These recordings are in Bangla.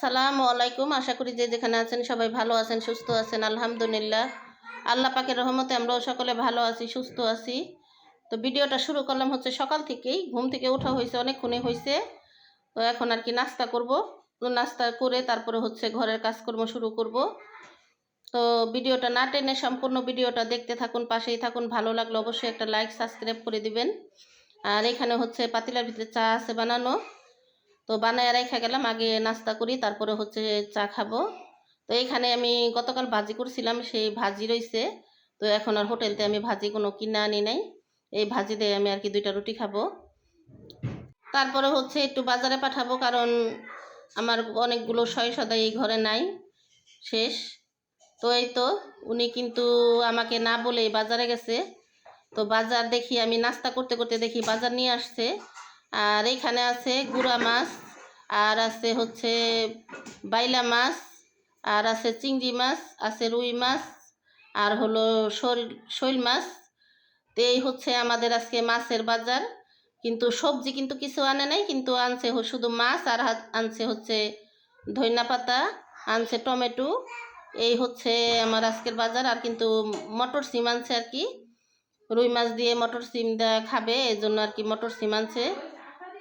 সালামু আলাইকুম। আশা করি যে যেখানে আছেন সবাই ভালো আছেন, সুস্থ আছেন, আলহামদুলিল্লাহ। আল্লাহ পাকের রহমতে আমরাও সকলে ভালো আছি, সুস্থ আছি। তো ভিডিওটা শুরু করলাম হচ্ছে সকাল থেকেই। ঘুম থেকে ওঠা হয়েছে, অনেকক্ষণই হয়েছে। তো এখন আর কি নাস্তা করব। নাস্তা করে তারপরে হচ্ছে ঘরের কাজকর্ম শুরু করব। তো ভিডিওটা না টেনে সম্পূর্ণ ভিডিওটা দেখতে থাকুন, পাশেই থাকুন। ভালো লাগলে অবশ্যই একটা লাইক, সাবস্ক্রাইব করে দিবেন। আর এখানে হচ্ছে পাতিলার ভিতরে চা আছে বানানো। তো বানায় রেখে গেলাম, আগে নাস্তা করি, তারপরে হচ্ছে চা খাব। তো এখানে আমি গতকাল ভাজি করছিলাম, সেই ভাজি রইছে। তো এখন আর হোটেলতে আমি ভাজি কোনো কিনা আনি নাই। এই ভাজি দিয়ে আমি আর কি দুইটা রুটি খাব। তারপরে হচ্ছে একটু বাজারে পাঠাবো, কারণ আমার অনেকগুলো সয় সদাই এই ঘরে নাই, শেষ। তো এই তো, উনি কিন্তু আমাকে না বলে বাজারে গেছে। তো বাজার দেখি, আমি নাস্তা করতে করতে দেখি বাজার নিয়ে আসছে। আর এখানে আছে গুড়া মাছ, আর আছে হচ্ছে বাইলা মাছ, আর আছে চিংড়ি মাছ, আছে রুই মাছ, আর হলো শোল মাছ। তো এই হচ্ছে আমাদের আজকে মাছের বাজার। কিন্তু সবজি কিন্তু কিছু আনে নাই, কিন্তু আনছে শুধু মাছ, আর আনছে হচ্ছে ধইনা পাতা, আনছে টমেটো। এই হচ্ছে আমার আজকের বাজার, আর কিন্তু মটর সিম আনছে আর কি। রুই মাছ দিয়ে মটর সিম খাবে এই জন্য আর কি মটর সিম আনছে।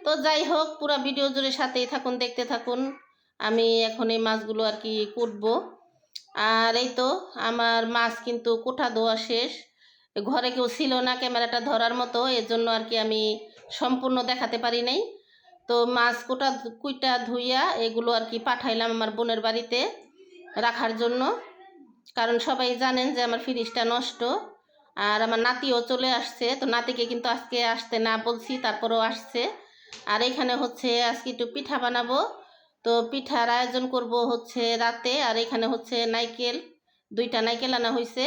তো যাই হোক, পুরো ভিডিও জুড়ে সাথেই থাকুন, দেখতে থাকুন। আমি এখন এই মাছগুলো আর কি কুটবো। আর এই তো, আমার মাছ কিন্তু কোঠা ধোয়া শেষ। ঘরে কেউ ছিল না, ক্যামেরাটা ধরার মতো এর জন্য আর কি আমি সম্পূর্ণ দেখাতে পারি নাই। তো মাছ কোটা কুইটা ধুইয়া এগুলো আর কি পাঠাইলাম আমার বোনের বাড়িতে রাখার জন্য। কারণ সবাই জানেন যে আমার ফ্রিজটা নষ্ট। আর আমার নাতিও চলে আসছে, তো নাতিকে কিন্তু আজকে আসতে না বলছি, তারপরেও আসছে। আর এখানে হচ্ছে আজকে একটু পিঠা বানাবো। তো পিঠার আয়োজন করব হচ্ছে রাতে, আর এখানে হচ্ছে নাইকেল, দুইটা নাইকেল আনা হয়েছে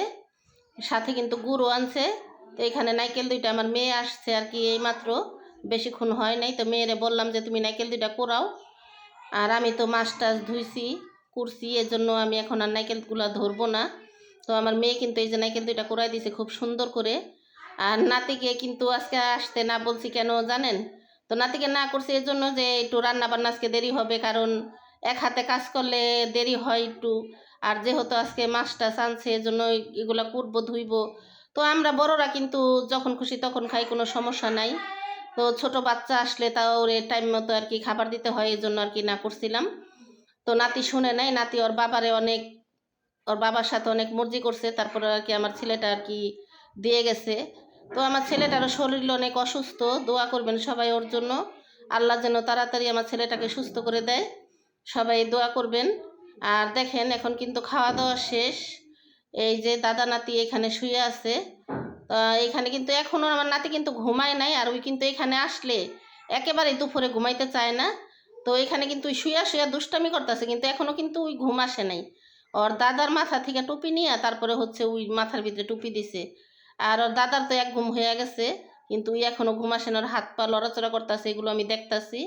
সাথে কিন্তু গুড়ও আনছে। তো এখানে নাইকেল দুইটা আমার মেয়ে আসছে আর কি এইমাত্র। বেশিক্ষণ হয় নাই, তো মেয়েরে বললাম যে তুমি নাইকেল দুইটা কোরাও। আর আমি তো মাছ টাছ ধুইছি, করছি এর জন্য আমি এখন আর নাইকেলগুলো ধরবো না। তো আমার মেয়ে কিন্তু এই যে নাইকেল দুইটা কোরাই দিয়েছে খুব সুন্দর করে। আর নাতিকে কিন্তু আজকে আসতে না বলছি কেন জানেন? তো নাতিকে না করছি এর জন্য যে একটু রান্না বান্না আজকে দেরি হবে, কারণ এক হাতে কাজ করলে দেরি হয় একটু। আর যেহেতু আজকে মাছটা আনছে, এই জন্য এগুলো কুটবো, ধুইবো। তো আমরা বড়রা কিন্তু যখন খুশি তখন খাই, কোনো সমস্যা নাই। তো ছোট বাচ্চা আসলে তাও ওরে টাইম মতো আর কি খাবার দিতে হয়, এই জন্য আর কি না করছিলাম। তো নাতি শুনে নাই, নাতি ওর বাবারে অনেক, ওর বাবার সাথে অনেক মর্জি করছে, তারপরে আর কি আমার ছেলেটা আর কি দিয়ে গেছে। তো আমার ছেলেটারও শরীর অনেক অসুস্থ, দোয়া করবেন সবাই ওর জন্য। আল্লাহ যেন তাড়াতাড়ি আমার ছেলেটাকে সুস্থ করে দেয়, সবাই দোয়া করবেন। আর দেখেন, এখন কিন্তু খাওয়া দাওয়া শেষ। এই যে দাদা নাতি এখানে শুয়ে আছে। এখানে কিন্তু এখনও আমার নাতি কিন্তু ঘুমায় নাই, আর ওই কিন্তু এখানে আসলে একেবারে দুপুরে ঘুমাইতে চায় না। তো এখানে কিন্তু শুয়া শুয়া দুষ্টামি করতেছে, কিন্তু এখনও কিন্তু ওই ঘুম আসে নাই। ওর দাদার মাথা থেকে টুপি নিয়ে, তারপরে হচ্ছে ওই মাথার ভিতরে টুপি দিছে। আর দাদার তো এক ঘুম হয়ে গেছে, কিন্তু এখনও ঘুম আসে না, ওর হাত পা লড়াচড়া করতেছে, এগুলো আমি দেখতাছি।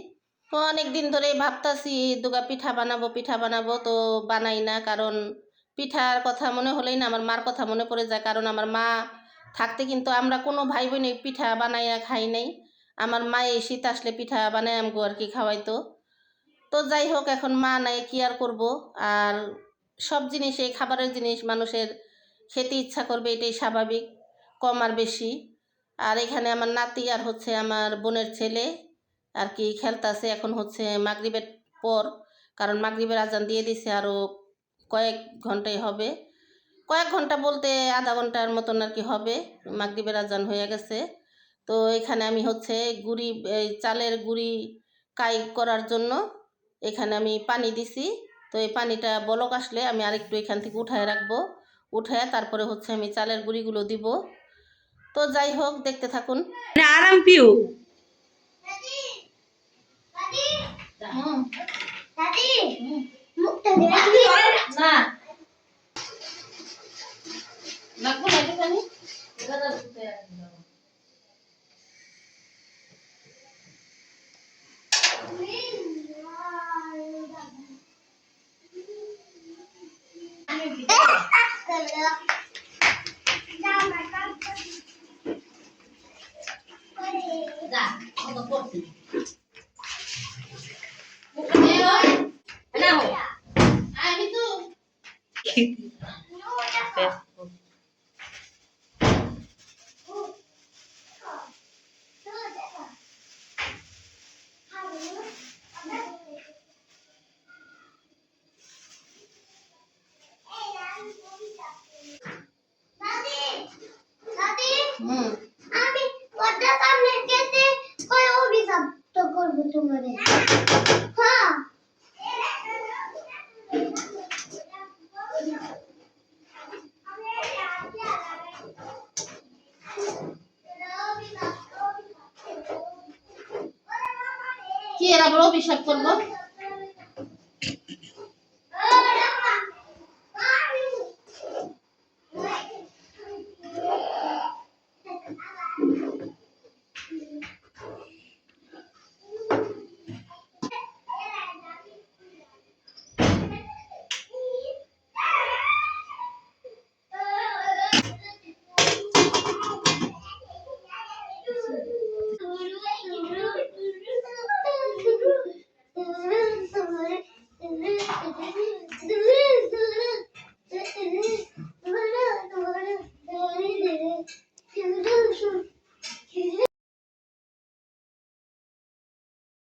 তো অনেক দিন ধরে ভাবতাছি, দুগা পিঠা বানাবো পিঠা বানাবো, তো বানাই না, কারণ পিঠার কথা মনে হলেই না আমার মার কথা মনে পড়ে যায়, কারণ আমার মা থাকতে কিন্তু আমরা কোনো ভাই বোনে পিঠা বানাইয়া খাই নাই। আমার মা এই শীত আসলে পিঠা বানাই আমগো আর কি খাওয়াইতো। তো যাই হোক, এখন মা নাই, কি আর করব? আর সব জিনিস, এই খাবারের জিনিস মানুষের খেতে ইচ্ছা করবে, এটাই স্বাভাবিক। কম আর বেশি। আর এখানে আমার নাতি আর হচ্ছে আমার বোনের ছেলে আর কি খেলতাছে এখন হচ্ছে মাগরিবের পর। কারণ মাগরিবের আজান দিয়ে দিছে আরও কয়েক ঘন্টাই হবে। কয়েক ঘণ্টা বলতে আধা ঘণ্টার মতন আর কি হবে। মাগরিবের আজান হয়ে গেছে। তো এখানে আমি হচ্ছে গুড়ি, এই চালের গুড়ি কাই করার জন্য এখানে আমি পানি দিছি। তো এই পানিটা বলক আসলে আমি আরেকটু এখান থেকে উঠায় রাখব। উঠায় তারপরে হচ্ছে আমি চালের গুঁড়িগুলো দিব। তো যাই হোক দেখতে থাকুন। মানে আরাম পিউ। Ano? Ano? Ito? তোমারে কি এরা আবার অভিশাপ করব